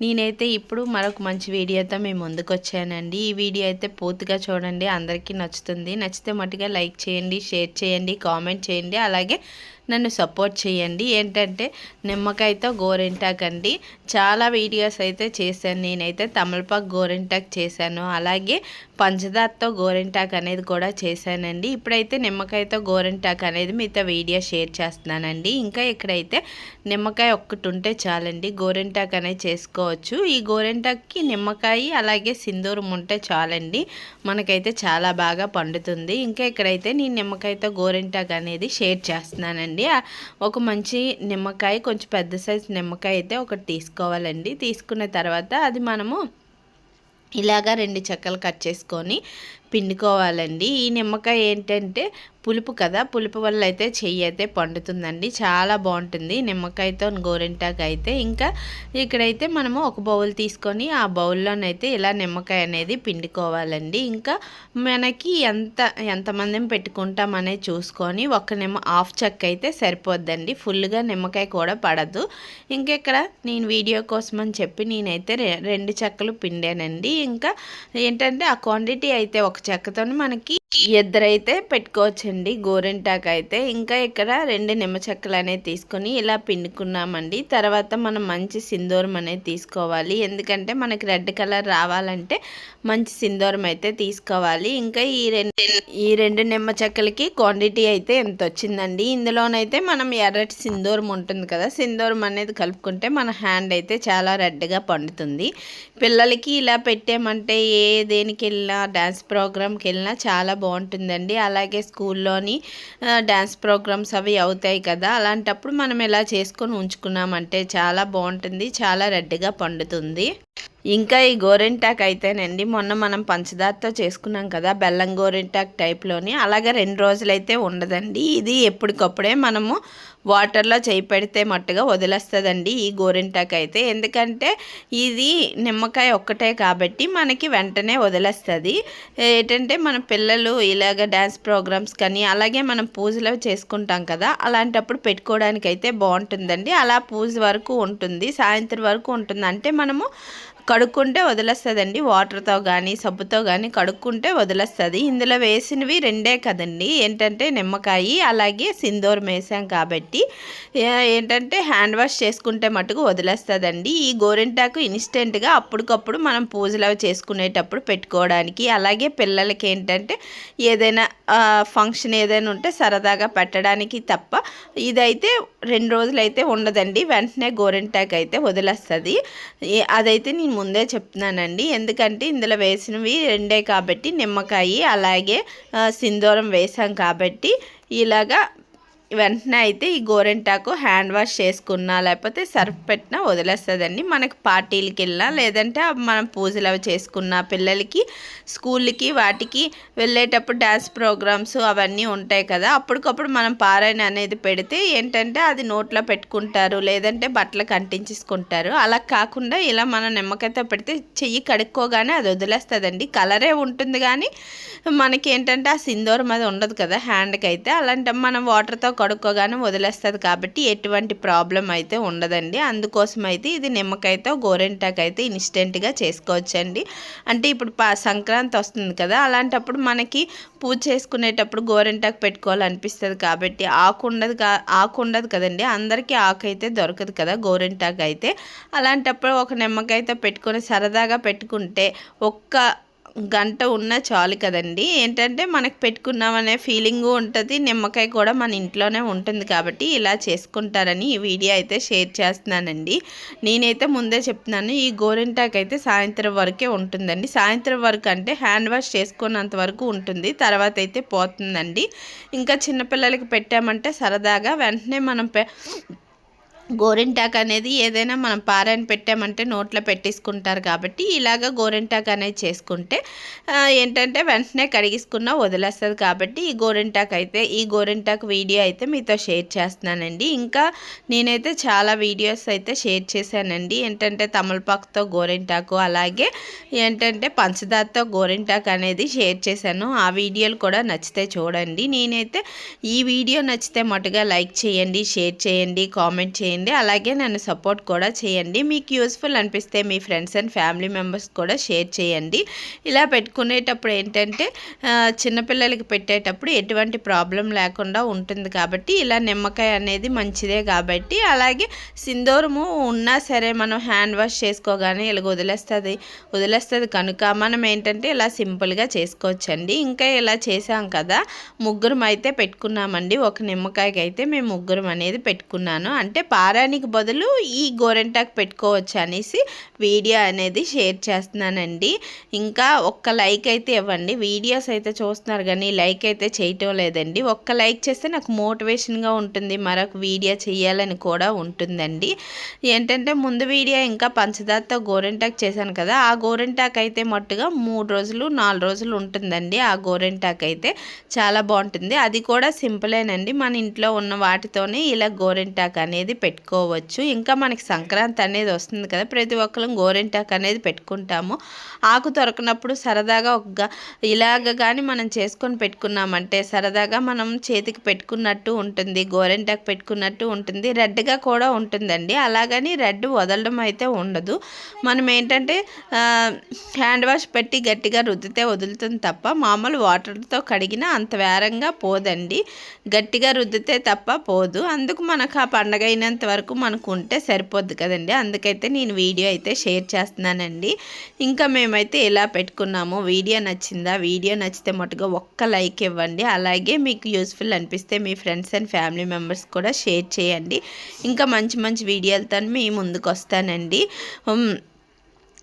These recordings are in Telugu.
నేనైతే ఇప్పుడు మరొక మంచి వీడియోతో మేము ముందుకు వచ్చానండి. ఈ వీడియో అయితే పూర్తిగా చూడండి. అందరికీ నచ్చుతుంది. నచ్చితే మటుగా లైక్ చేయండి షేర్ చేయండి కామెంట్ చేయండి అలాగే నన్ను సపోర్ట్ చేయండి. ఏంటంటే నిమ్మకాయతో గోరింటాక్ అండి. చాలా వీడియోస్ అయితే చేశాను. నేనైతే తమలపాకు గోరింటాక్ చేశాను. అలాగే పంచదారతో గోరింటాక్ అనేది కూడా చేశానండి. ఇప్పుడైతే నిమ్మకాయతో గోరింటాక్ అనేది మీతో వీడియో షేర్ చేస్తున్నానండి. ఇంకా ఇక్కడైతే నిమ్మకాయ ఒక్కటి ఉంటే చాలండి. గోరింటాక్ అనేది చేసుకో చేసుకోవచ్చు ఈ గోరింటాక్కి నిమ్మకాయ అలాగే సింధూరం ఉంటే చాలండి. మనకైతే చాలా బాగా పండుతుంది. ఇంకా ఇక్కడైతే నేను నిమ్మకాయతో గోరింటాక్ అనేది షేర్ చేస్తున్నానండి. ఒక మంచి నిమ్మకాయ కొంచెం పెద్ద సైజు నిమ్మకాయ అయితే ఒకటి తీసుకోవాలండి. తీసుకున్న తర్వాత అది మనము ఇలాగా రెండు చెక్కలు కట్ చేసుకొని పిండుకోవాలండి. ఈ నిమ్మకాయ ఏంటంటే పులుపు కదా పులుపు వల్ల అయితే చెయ్యి అయితే పండుతుందండి. చాలా బాగుంటుంది. నిమ్మకాయతో గోరింటాకు అయితే ఇంకా ఇక్కడైతే మనము ఒక బౌల్ తీసుకొని ఆ బౌల్లోనైతే ఇలా నిమ్మకాయ అనేది పిండుకోవాలండి. ఇంకా మనకి ఎంత ఎంతమంది పెట్టుకుంటాం అనేది చూసుకొని ఒక నిమ్మ హాఫ్ చెక్క అయితే సరిపోద్దండి. ఫుల్గా నిమ్మకాయ కూడా పడదు. ఇంకా ఇక్కడ నేను వీడియో కోసం అని చెప్పి నేనైతే రెండు చెక్కలు పిండానండి. ఇంకా ఏంటంటే ఆ క్వాంటిటీ అయితే ఒక చెక్కతో మనకి ఎద్దరైతే పెట్టుకోవచ్చండి. గోరింటాకు అయితే ఇంకా ఇక్కడ రెండు నిమ్మ చెక్కలు అనేది తీసుకొని ఇలా పిండుకున్నామండి. తర్వాత మనం మంచి సింధూరం అనేది తీసుకోవాలి. ఎందుకంటే మనకి రెడ్ కలర్ రావాలంటే మంచి సింధూరం అయితే తీసుకోవాలి. ఇంకా ఈ రెండు ఈ రెండు నిమ్మ చెక్కలకి క్వాంటిటీ అయితే ఎంత వచ్చిందండి ఇందులోనైతే మనం ఎర్రటి సింధూరం ఉంటుంది కదా సింధూరం అనేది కలుపుకుంటే మన హ్యాండ్ అయితే చాలా రెడ్గా పండుతుంది. పిల్లలకి ఇలా పెట్టామంటే ఏ దేనికి వెళ్ళినా డ్యాన్స్ ప్రోగ్రామ్కి వెళ్ళినా చాలా బాగుంటుందండి. అలాగే స్కూల్లోని డ్యాన్స్ ప్రోగ్రామ్స్ అవి అవుతాయి కదా. అలాంటప్పుడు మనం ఇలా చేసుకొని ఉంచుకున్నామంటే చాలా బాగుంటుంది చాలా రెడ్గా పండుతుంది. ఇంకా ఈ గోరింటాక్ అయితేనండి మొన్న మనం పంచదారతో చేసుకున్నాం కదా బెల్లం గోరింటాక్ టైప్లోని. అలాగే రెండు రోజులైతే ఉండదండి. ఇది ఎప్పటికప్పుడే మనము వాటర్లో చేయి పెడితే మట్టుగా వదిలేస్తుందండి ఈ గోరింటాకు అయితే ఎందుకంటే ఇది నిమ్మకాయ ఒక్కటే కాబట్టి మనకి వెంటనే వదిలేస్తుంది. ఏంటంటే మన పిల్లలు ఇలాగ డ్యాన్స్ ప్రోగ్రామ్స్ కానీ అలాగే మనం పూజలు చేసుకుంటాం కదా అలాంటప్పుడు పెట్టుకోవడానికి అయితే బాగుంటుందండి. అలా పూజ వరకు ఉంటుంది సాయంత్రం వరకు ఉంటుంది. అంటే మనము కడుక్కుంటే వదిలేస్తుందండి వాటర్తో కానీ సబ్బుతో కానీ కడుక్కుంటే వదిలేస్తుంది. ఇందులో వేసినవి రెండే కదండి. ఏంటంటే నిమ్మకాయ అలాగే సింధూరం వేసాం కాబట్టి ఏంటంటే హ్యాండ్ వాష్ చేసుకుంటే మటుకు వదిలేస్తుందండి. ఈ గోరింటాకు ఇన్స్టెంట్గా అప్పటికప్పుడు మనం పూజలు అవి చేసుకునేటప్పుడు పెట్టుకోవడానికి. అలాగే పిల్లలకి ఏంటంటే ఏదైనా ఫంక్షన్ ఏదైనా ఉంటే సరదాగా పెట్టడానికి తప్ప ఇదైతే రెండు రోజులైతే ఉండదండి. వెంటనే గోరింటాకు అయితే వదిలేస్తుంది. అదైతే నేను ముందే చెప్తున్నానండి. ఎందుకంటే ఇందులో వేసినవి రెండే కాబట్టి నిమ్మకాయ అలాగే సింధూరం వేసాం కాబట్టి ఇలాగా వెంటనే అయితే ఈ గోరెంటాకు హ్యాండ్ వాష్ చేసుకున్నా లేకపోతే సర్ఫ్ పెట్టినా వదిలేస్తుందండి. మనకి పార్టీలకి వెళ్ళినా లేదంటే మనం పూజలు అవి చేసుకున్న పిల్లలకి స్కూల్కి వాటికి వెళ్ళేటప్పుడు డ్యాన్స్ ప్రోగ్రామ్స్ అవన్నీ ఉంటాయి కదా. అప్పటికప్పుడు మనం పారాయణ అనేది పెడితే ఏంటంటే అది నోట్లో పెట్టుకుంటారు లేదంటే బట్టలకు అంటించేసుకుంటారు అలా కాకుండా ఇలా మనం నిమ్మకాయతో పెడితే చెయ్యి కడుక్కోగానే అది వదిలేస్తుందండి. కలరే ఉంటుంది కానీ మనకి ఏంటంటే ఆ సింధూరం అది ఉండదు కదా హ్యాండ్కి అయితే అలాంటి మనం వాటర్తో కడుక్కోగానే వదిలేస్తుంది కాబట్టి ఎటువంటి ప్రాబ్లం అయితే ఉండదండి. అందుకోసం అయితే ఇది నిమ్మకాయతో గోరెంటాకు అయితే ఇన్స్టెంట్గా చేసుకోవచ్చండి. అంటే ఇప్పుడు సంక్రాంతి వస్తుంది కదా అలాంటప్పుడు మనకి పూజ చేసుకునేటప్పుడు గోరెంటాకు పెట్టుకోవాలనిపిస్తుంది కాబట్టి ఆకు ఉండదు ఆకు ఉండదు కదండి. అందరికీ ఆకు అయితే దొరకదు కదా గోరెంటాకు అయితే అలాంటప్పుడు ఒక నిమ్మకాయతో పెట్టుకొని సరదాగా పెట్టుకుంటే ఒక్క గంట ఉన్న చాలు కదండి. ఏంటంటే మనకు పెట్టుకున్నామనే ఫీలింగు ఉంటుంది నిమ్మకాయ కూడా మన ఇంట్లోనే ఉంటుంది కాబట్టి ఇలా చేసుకుంటారని ఈ వీడియో అయితే షేర్ చేస్తున్నానండి. నేనైతే ముందే చెప్తున్నాను ఈ గోరింటాకు అయితే సాయంత్రం వరకే ఉంటుందండి. సాయంత్రం వరకు అంటే హ్యాండ్ వాష్ చేసుకున్నంత వరకు ఉంటుంది తర్వాత అయితే పోతుందండి. ఇంకా చిన్నపిల్లలకి పెట్టామంటే సరదాగా వెంటనే మనం గోరింటాక్ అనేది ఏదైనా మనం పారాయణ పెట్టామంటే నోట్లో పెట్టేసుకుంటారు కాబట్టి ఇలాగ గోరింటాక్ అనేది చేసుకుంటే ఏంటంటే వెంటనే కడిగిసుకున్న వదిలేస్తుంది కాబట్టి ఈ గోరింటాక్ అయితే ఈ గోరింటాక్ వీడియో అయితే మీతో షేర్ చేస్తున్నానండి. ఇంకా నేనైతే చాలా వీడియోస్ అయితే షేర్ చేశానండి. ఏంటంటే తమలపాకుతో గోరింటాకు అలాగే ఏంటంటే పంచదారతో గోరింటాక్ అనేది షేర్ చేశాను. ఆ వీడియోలు కూడా నచ్చితే చూడండి. నేనైతే ఈ వీడియో నచ్చితే మటుగా లైక్ చేయండి షేర్ చేయండి కామెంట్ చేయండి. అలాగే నన్ను సపోర్ట్ కూడా చేయండి. మీకు యూస్ఫుల్ అనిపిస్తే మీ ఫ్రెండ్స్ అండ్ ఫ్యామిలీ మెంబర్స్ కూడా షేర్ చేయండి. ఇలా పెట్టుకునేటప్పుడు ఏంటంటే చిన్నపిల్లలకి పెట్టేటప్పుడు ఎటువంటి ప్రాబ్లం లేకుండా ఉంటుంది కాబట్టి ఇలా నిమ్మకాయ అనేది మంచిదే కాబట్టి అలాగే సింధూరము ఉన్నా సరే మనం హ్యాండ్ వాష్ చేసుకోగానే ఇలా వదిలేస్తుంది. వదిలేస్తుంది కనుక మనం ఏంటంటే ఇలా సింపుల్గా చేసుకోవచ్చండి. ఇంకా ఇలా చేసాం కదా ముగ్గురం అయితే పెట్టుకున్నామండి. ఒక నిమ్మకాయకి అయితే మేము ముగ్గురం అనేది పెట్టుకున్నాను. అంటే పా దారానికి బదులు ఈ గోరెంటాకు పెట్టుకోవచ్చు అనేసి వీడియో అనేది షేర్ చేస్తున్నానండి. ఇంకా ఒక్క లైక్ అయితే ఇవ్వండి. వీడియోస్ అయితే చూస్తున్నారు కానీ లైక్ అయితే చేయటం లేదండి. ఒక్క లైక్ చేస్తే నాకు మోటివేషన్గా ఉంటుంది. మరొక వీడియో చేయాలని కూడా ఉంటుందండి. ఏంటంటే ముందు వీడియో ఇంకా పంచదారతో గోరెంటాక్ చేశాను కదా ఆ గోరెంటాక్ అయితే మట్టుగా మూడు రోజులు నాలుగు రోజులు ఉంటుందండి. ఆ గోరెంటాక్ అయితే చాలా బాగుంటుంది. అది కూడా సింపులేనండి. మన ఇంట్లో ఉన్న వాటితోనే ఇలా గోరెంటాక్ అనేది పెట్టుకోవచ్చు. ఇంకా మనకి సంక్రాంతి అనేది వస్తుంది కదా ప్రతి ఒక్కరం గోరింటాకు అనేది పెట్టుకుంటాము. ఆకు దొరకనప్పుడు సరదాగా ఒక ఇలాగ కానీ మనం చేసుకొని పెట్టుకున్నామంటే సరదాగా మనం చేతికి పెట్టుకున్నట్టు ఉంటుంది గోరింటాకు పెట్టుకున్నట్టు ఉంటుంది రెడ్గా కూడా ఉంటుందండి. అలాగని రెడ్ వదలడం అయితే ఉండదు. మనం ఏంటంటే హ్యాండ్ వాష్ పెట్టి గట్టిగా రుద్దితే వదులుతుంది తప్ప మామూలు వాటర్తో కడిగినా అంత వేరంగా పోదండి. గట్టిగా రుద్దితే తప్ప పోదు. అందుకు మనకు ఆ పండగ అయినంత వరకు మనకు ఉంటే సరిపోద్ది కదండి. అందుకైతే నేను వీడియో అయితే షేర్ చేస్తున్నానండి. ఇంకా మేమైతే ఇలా పెట్టుకున్నాము వీడియో నచ్చిందా వీడియో నచ్చితే మటుగా ఒక్క లైక్ ఇవ్వండి. అలాగే మీకు యూస్ఫుల్ అనిపిస్తే మీ ఫ్రెండ్స్ అండ్ ఫ్యామిలీ మెంబర్స్ కూడా షేర్ చేయండి. ఇంకా మంచి మంచి వీడియోలతో మీ ముందుకు వస్తానండి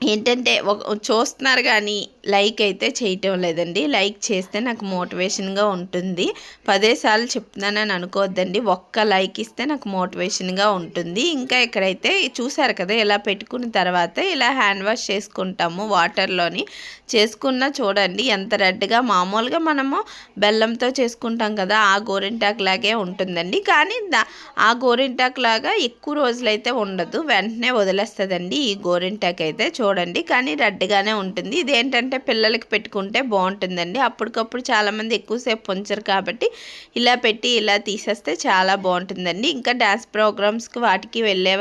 ఏంటంటే ఒక చూస్తున్నారు కానీ లైక్ అయితే చేయటం లేదండి. లైక్ చేస్తే నాకు మోటివేషన్గా ఉంటుంది. పదేసార్లు చెప్తున్నానని అనుకోవద్దండి. ఒక్క లైక్ ఇస్తే నాకు మోటివేషన్గా ఉంటుంది. ఇంకా ఇక్కడైతే చూసారు కదా ఇలా పెట్టుకున్న తర్వాత ఇలా హ్యాండ్ వాష్ చేసుకుంటాము వాటర్లోని. చేసుకున్న చూడండి ఎంత రెడ్గా మామూలుగా మనము బెల్లంతో చేసుకుంటాం కదా ఆ గోరింటాకు లాగే ఉంటుందండి. కానీ దా ఆ గోరింటాకు లాగా ఎక్కువ రోజులైతే ఉండదు. వెంటనే వదిలేస్తుందండి ఈ గోరింటాకు అయితే చూడండి కానీ రెడ్గానే ఉంటుంది. ఇదేంటంటే పిల్లలకి పెట్టుకుంటే బాగుంటుందండి. అప్పటికప్పుడు చాలామంది ఎక్కువసేపు ఉంచరు కాబట్టి ఇలా పెట్టి ఇలా తీసేస్తే చాలా బాగుంటుందండి. ఇంకా డ్యాన్స్ ప్రోగ్రామ్స్కి వాటికి వెళ్ళే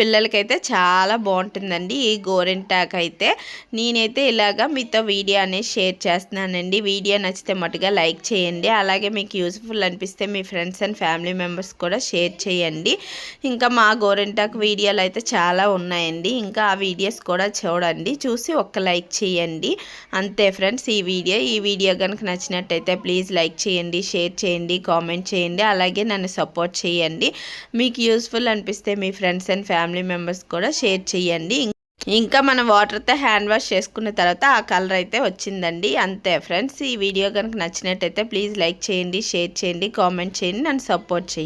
పిల్లలకైతే చాలా బాగుంటుందండి. ఈ గోరెంటాక్ అయితే నేనైతే ఇలాగా మీతో వీడియో అనేది షేర్ చేస్తున్నానండి. వీడియో నచ్చితే మటుగా లైక్ చేయండి. అలాగే మీకు యూస్ఫుల్ అనిపిస్తే మీ ఫ్రెండ్స్ అండ్ ఫ్యామిలీ మెంబర్స్ కూడా షేర్ చేయండి. ఇంకా మా గోరెంటాక్ వీడియోలు అయితే చాలా ఉన్నాయండి. ఇంకా ఆ వీడియోస్ కూడా చూడండి చూసి ఒక్క లైక్ చేయండి. అంతే ఫ్రెండ్స్ ఈ వీడియో ఈ వీడియో కనుక నచ్చినట్టయితే ప్లీజ్ లైక్ చేయండి షేర్ చేయండి కామెంట్ చేయండి అలాగే నన్ను సపోర్ట్ చేయండి. మీకు యూస్ఫుల్ అనిపిస్తే మీ ఫ్రెండ్స్ అండ్ ఫ్యామిలీ మెంబర్స్ కూడా షేర్ చేయండి. ఇంకా మనం వాటర్తో హ్యాండ్ వాష్ చేసుకున్న తర్వాత ఆ కలర్ అయితే వచ్చిందండి. అంతే ఫ్రెండ్స్ ఈ వీడియో కనుక నచ్చినట్టయితే ప్లీజ్ లైక్ చేయండి షేర్ చేయండి కామెంట్ చేయండి నన్ను సపోర్ట్ చేయండి.